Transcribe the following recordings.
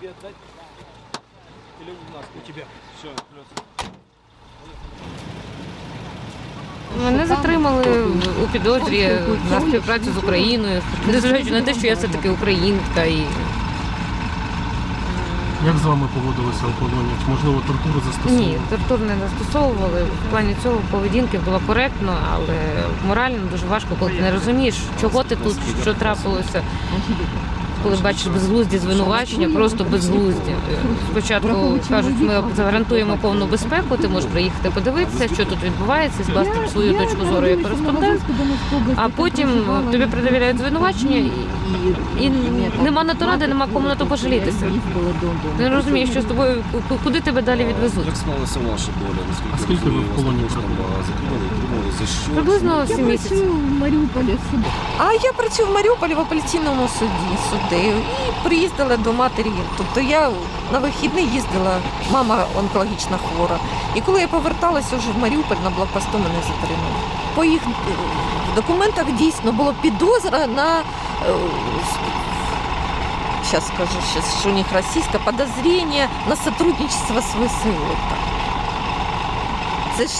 Тебе отдать? Или у нас? У тебя. Все, плюс. Мене затримали у підозрі за співпрацю з Україною, незважаючи на те, що я все-таки українка і Як з вами поводилися у полоні? Можливо тортури застосовували? ні, тортур не застосовували. В плані цього поведінки було коректно, але морально дуже важко, коли ти не розумієш, чого ти тут, що трапилося. Коли бачиш безглузді звинувачення, просто безглузді. Спочатку кажуть, ми гарантуємо повну безпеку, ти можеш приїхати подивитися, що тут відбувається, скласти свою точку зору як кореспондент. А потім тобі пред'являють звинувачення, і, нема на то ради, нема кому на то пожалітися. Ти не розумієш, що з тобою, куди тебе далі відвезуть. Як склалася ваша доля? Наскільки А скільки ви в вас затримали, тримали? За що? Приблизно 7 місяців. в Маріуполі суд. А я працюю в Маріуполі в апеляційному суді суддею і приїздила до матері. Тобто я на вихідний їздила, мама онкологічна хвора. І коли я поверталася вже в Маріуполь на блокпосту, мене затримали. По їх е, документах дійсно було підозра на сейчас скажу, сейчас, что у них российское подозрение на сотрудничество з ВСУ. Це ж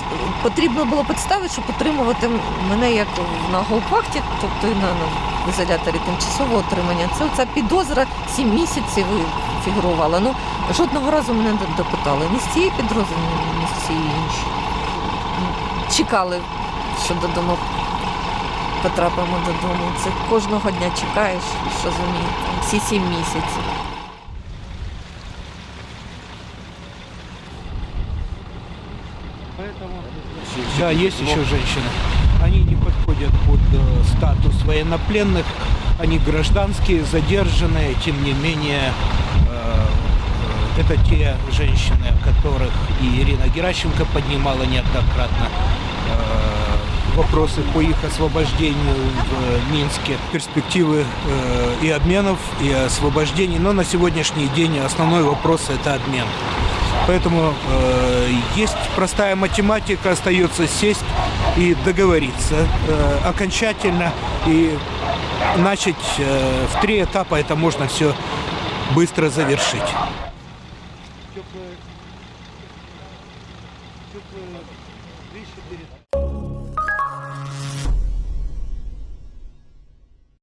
потрібно було підстави, щоб отримувати мене як на голпахті, тобто і на, на ізоляторі тимчасового отримання. Це ця підозра 7 місяців фігурувала. Ну, жодного разу мене не допитали. Ні з цієї підрози, ні, ні з цієї іншої. Чекали, що додому потрапимо додому. Це кожного дня чекаєш, що зумієте. Всі 7 місяців. Да, есть еще женщины. Они не подходят под э, статус военнопленных. Они гражданские, задержанные. Тем не менее, э, э, это те женщины, о которых и Ирина Геращенко поднимала неоднократно э, вопросы по их освобождению в Минске, перспективы э, и обменов, и освобождений. Но на сегодняшний день основной вопрос это обмен. Поэтому э, есть простая математика, остается сесть и договориться э, окончательно и начать э, в три этапа это можно все быстро завершить.